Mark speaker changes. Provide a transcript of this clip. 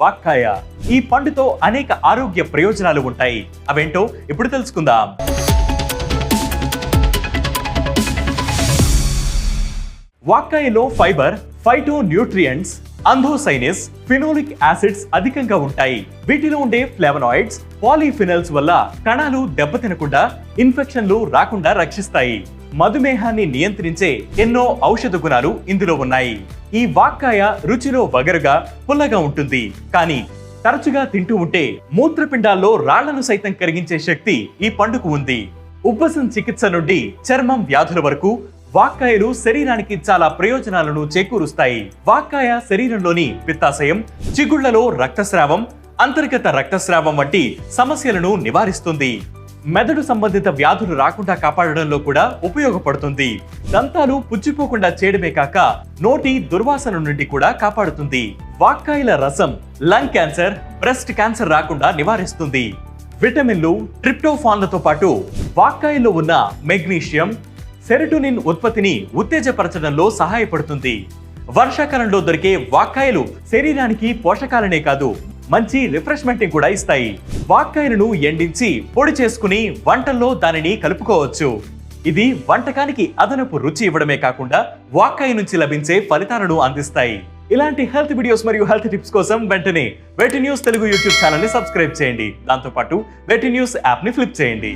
Speaker 1: వాక్కాయ. ఈ పండుతో అనేక ఆరోగ్య ప్రయోజనాలు ఉంటాయి. అవేంటో ఇప్పుడు తెలుసుకుందాం. వాక్కాయలో fibre phyto nutrients anthocyanins phenolic acids అధికంగా ఉంటాయి. వీటిలో ఉండే ఫ్లేవనాయిడ్స్ పాలీఫినల్స్ వల్ల కణాలు దెబ్బతినకుండా ఇన్ఫెక్షన్లు రాకుండా రక్షిస్తాయి. మధుమేహాన్ని నియంత్రించే ఎన్నో ఔషధ గుణాలు ఇందులో ఉన్నాయి. ఈ వాక్కాయ రుచిలో వగరుగా పుల్లగా ఉంటుంది. కానీ తరచుగా తింటూ ఉంటే మూత్రపిండాల్లో రాళ్ళను సైతం కరిగించే శక్తి ఈ పండుకు ఉంది. ఉబ్బసం చికిత్స నుండి చర్మం వ్యాధుల వరకు వాక్కాయలు శరీరానికి చాలా ప్రయోజనాలను చేకూరుస్తాయి. వాక్కాయ శరీరంలోని పిత్తాశయం చిగుళ్ళలో రక్తస్రావం అంతర్గత రక్తస్రావం వంటి సమస్యలను నివారిస్తుంది. మెదడు సంబంధిత వ్యాధులు రాకుండా కాపాడడంలో కూడా ఉపయోగపడుతుంది. దంతాలు పుచ్చిపోకుండా చేయడమే కాక నోటి దుర్వాసన నుండి కూడా కాపాడుతుంది. వాక్కాయల రసం లంగ్ క్యాన్సర్ బ్రెస్ట్ క్యాన్సర్ రాకుండా నివారిస్తుంది. విటమిన్లు ట్రిప్టోఫాన్లతో పాటు వాక్కాయల్లో ఉన్న మెగ్నీషియం సెరటోనిన్ ఉత్పత్తిని ఉత్తేజపరచడంలో సహాయపడుతుంది. వర్షాకాలంలో దొరికే వాక్కాయలు శరీరానికి పోషకాలనే కాదు మంచి రిఫ్రెష్మెంట్ కూడా ఇస్తాయి. వాక్కాయలను ఎండించి పొడి చేసుకుని వంటల్లో దానిని కలుపుకోవచ్చు. ఇది వంటకానికి అదనపు రుచి ఇవ్వడమే కాకుండా వాక్కాయ నుంచి లభించే ఫలితాలను అందిస్తాయి. ఇలాంటి హెల్త్ వీడియోస్ మరియు హెల్త్ టిప్స్ కోసం వెంటనే వెటి న్యూస్ తెలుగు యూట్యూబ్ ఛానల్ని సబ్స్క్రైబ్ చేయండి. దాంతోపాటు వెటి న్యూస్ యాప్ని ఫ్లిప్ చేయండి.